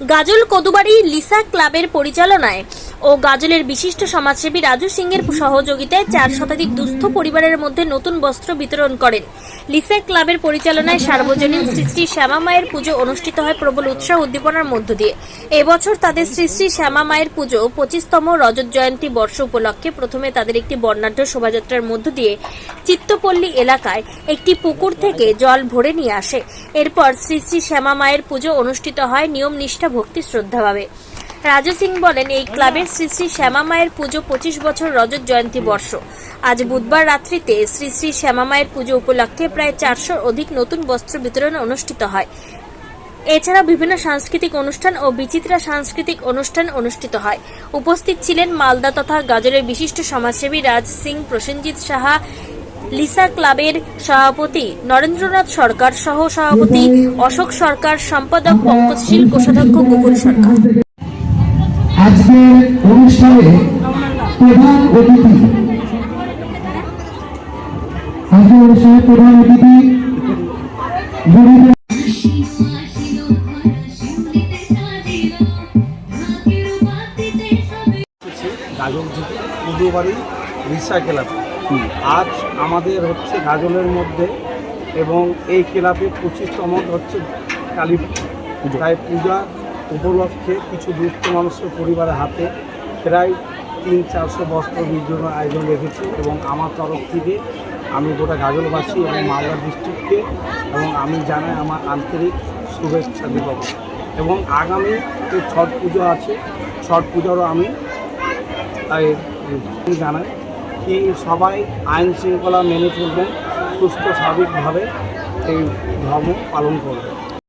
গাজল Kadubari Lisa ক্লাবের পরিচালনায় ও গাজলের বিশিষ্ট সমাজসেবী রাজু সিংয়ের সহযোগিতায় চার শতাধিক দুস্থ পরিবারের মধ্যে নতুন বস্ত্র বিতরণ করেন। লিসা ক্লাবের পরিচালনায় সার্বজনীন শ্রী শ্রী শ্যামা মায়ের পুজো অনুষ্ঠিত হয় প্রবল উৎসাহ উদ্দীপনার মধ্য দিয়ে। এবছর তাদের শ্রী শ্রী শ্যামা মায়ের পুজো পঁচিশতম রজত জয়ন্তী বর্ষ উপলক্ষে প্রথমে তাদের একটি বর্ণাঢ্য শোভাযাত্রার মধ্য দিয়ে চিত্তপল্লী এলাকায় একটি পুকুর থেকে জল ভরে নিয়ে আসে। এরপর শ্রী শ্রী শ্যামা মায়ের পুজো অনুষ্ঠিত হয় নিয়ম নিষ্ঠা ভক্তি শ্রদ্ধাভাবে। রাজু সিং বলেন, এই ক্লাবের শ্রী শ্রী শ্যামা মায়ের পুজো পঁচিশ বছর রজত জয়ন্তী বর্ষ। আজ বুধবার রাত্রিতে শ্রী শ্রী শ্যামা মায়ের পুজো উপলক্ষে প্রায় চারশোর অধিক নতুন বস্ত্র বিতরণ অনুষ্ঠিত হয়। এছাড়া বিভিন্ন সাংস্কৃতিক অনুষ্ঠান ও বিচিত্রা সাংস্কৃতিক অনুষ্ঠান অনুষ্ঠিত হয়। উপস্থিত ছিলেন মালদা তথা গাজলের বিশিষ্ট সমাজসেবী রাজ সিং, প্রসেনজিৎ সাহা, লিসা ক্লাবের সভাপতি নরেন্দ্রনাথ সরকার সহ সভাপতি অশোক সরকার, সম্পাদক পঙ্কজশীল কোষাধ্যক্ষ গুগল সরকার। আজকের অনুষ্ঠানে প্রধান অতিথি। আজকের অনুষ্ঠানে প্রধান অতিথি গাজল থেকে রিসা ক্লাব আজ আমাদের হচ্ছে গাজলের মধ্যে এবং এই ক্লাবে পঁচিশতম হচ্ছে কালী পুজো। তাই পূজা উপলক্ষে কিছু দুস্থ মানুষের পরিবারের হাতে প্রায় তিন চারশো বস্ত্র বিতরণের আয়োজন রেখেছি এবং আমার তরফ থেকে আমি গোটা গাজলবাসী এবং মালদা ডিস্ট্রিক্টকে এবং আমি জানাই আমার আন্তরিক শুভেচ্ছা দেব এবং আগামী যে ছট পুজো আছে, ছট পুজোরও আমি জানাই কি সবাই আইন শৃঙ্খলা মেনে চলবেন, সুস্থ স্বাভাবিকভাবে এই ধর্ম পালন করবেন।